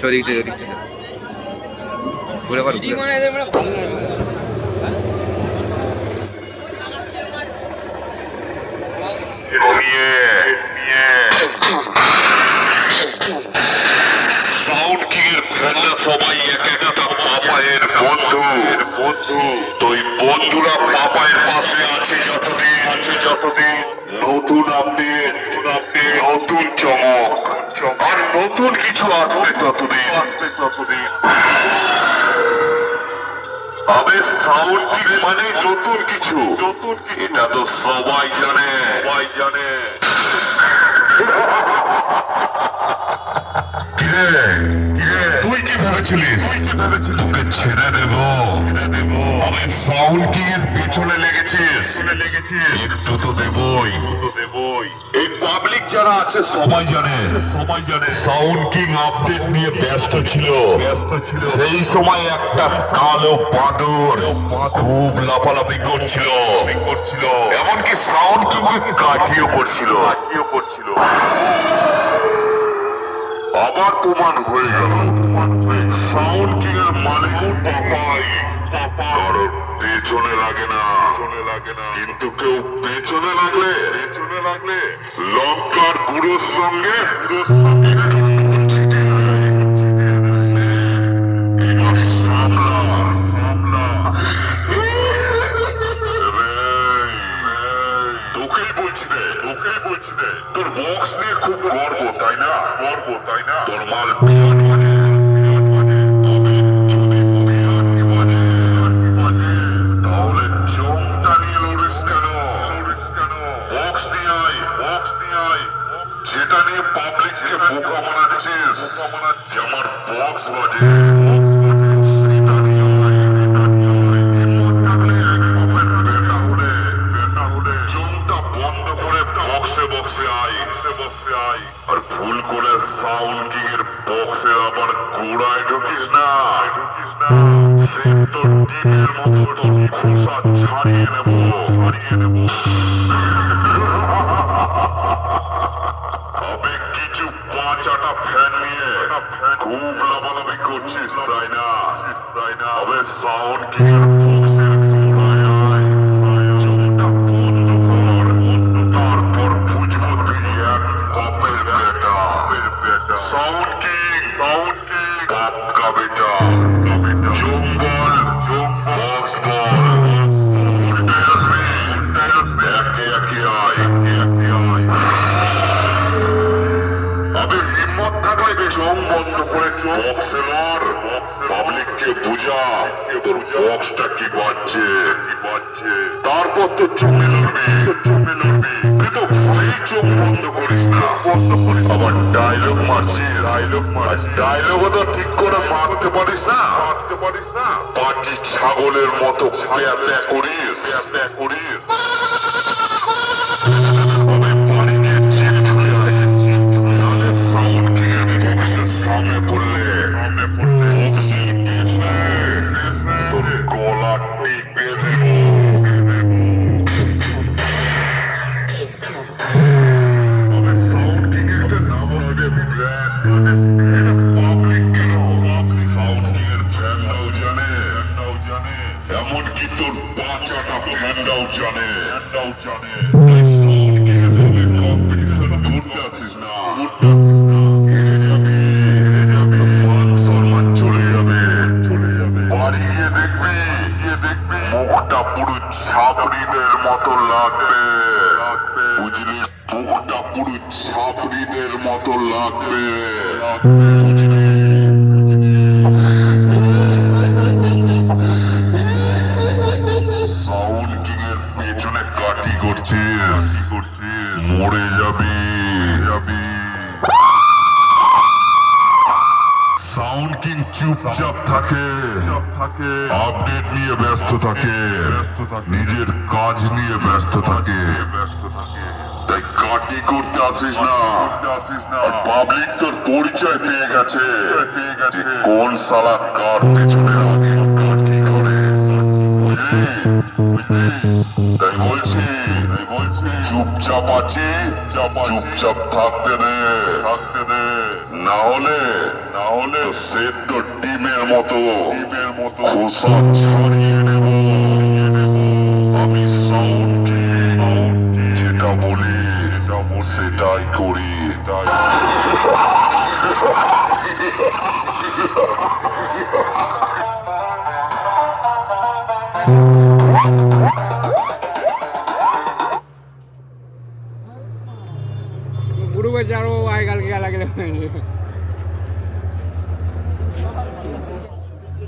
চদিক চদিক চদিক চদিক ঘুরে পারো সবাই এক একটা পাপায়ের বন্ধু। বন্ধুরা পাপায়ের পাশে আছে যতদিন। আছে যতদিন নতুন আপডেট নতুন চমক। নতুন কিছু আসবে ততদিন ততদিন আবে সাউন্ড কিং মানে নতুন কিছু। নতুন এটা তো সবাই জানে। সবাই জানে। কিরে কি? ভেবেছিলিস? তোকে ছেড়ে দেব। আমি সাউন্ড কিং এর লেগেছিস। একটু তো দেবই। এই পাবলিক যারা আছে, সবাই জানে। সবাই জানে সাউন্ড কিং আপডেট নিয়ে ব্যস্ত ছিল। সেই সময় একটা কালো বাদর খুব লাফালাফি করছিল। করছিল এমনকি সাউন্ড কে কাটিয়ে পড়ছিল কাটিয়ে পড়ছিল আবার প্রমাণ হয়ে গেল। সাউন্ড কিং এর মালিক পাপাই। কারোর পেছনে লাগে না। লাগে না। কিন্তু কেউ পেছনে লাগলে পেছনে লাগলে লঙ্কার গুরুর সঙ্গে গুরুর সঙ্গে তোর বক্স নিয়ে খুব গর্ব, তাই না? গর্ব, তাই না? তোর মাল বিরাট বক্স নিয়ে আয় বক্স নিয়ে আয় যেটা নিয়ে পাবলিককে বোকা বানাচ্ছিস, আমার বক্স বাজে। বন্ধ করে বক্সে বক্সে আয় বক্সে বক্সে আয়। আর ভুল করে সাউন্ড কিং এর বক্সে আবার গোড়ায় ঢুকিস না। ঢুকিস না সে তোর টিমের মতো তোর খোসা ছাড়িয়ে নেব। ছাড়িয়ে নেব তবে কিছু পাঁচাটা ফ্যান নিয়ে খুব লাভালাভি করছিস তাই না তাই না তবে সাউন্ড কি গোড়ায় আয় চোখটা বন্ধ কর তারপর বুঝব তুই থাকলে চোখ বন্ধ করে বক্সে লড় পাবলিককে বুঝা বক্সটা কি বাজছে? কি বাজছে তারপর তো জমে লড়বি জমে লড়বি কিন্তু ভয়ে চোখ বন্ধ করিস না। বন্ধ করিস আবার ডায়লগ মারছিস। ডায়লগ মারছিস ডায়লগও তো ঠিক করে মারতে পারিস না। মারতে পারিস না পাটি ছাগলের মতো প্যাপ্যা করিস প্যাপ্যা করিস। এমনকি তোর বাচ্চাটা ফ্যানরাও জানে ফ্যানরাও জানে না হেরে যাবি মান সম্মান চলে যাবে চলে যাবে গিয়ে দেখবি গিয়ে দেখবি মুখটা পুরো ছাপড়িদের মতো লাগবে বুঝলি মুখটা পুরো ছাপড়িদের মতো লাগবে লাগবে কাটি করছিস? মরে যাবি যাবি। সাউন্ড কিং চুপচাপ থাকে। থাকে আপডেট নিয়ে ব্যস্ত থাকে। নিজের কাজ নিয়ে ব্যস্ত থাকে। ব্যস্ত থাকে তাই কাটি করতে আসিস না। পাবলিক তোর পরিচয় পেয়ে গেছে। কোন সালা কার পেছনে আগে কাটি করে। বলছি চুপচাপ আছে, চুপচাপ থাকতে দে থাকতে দে। না হলে না হলে সেদ্ধ ডিমের মতো ডিমের মতো খোসা ছাড়িয়ে নেব আমি সাউন্ডকে যেটা বলি, সেটাই করি, তাই। જરો વાય ગાલ ગયા લાગે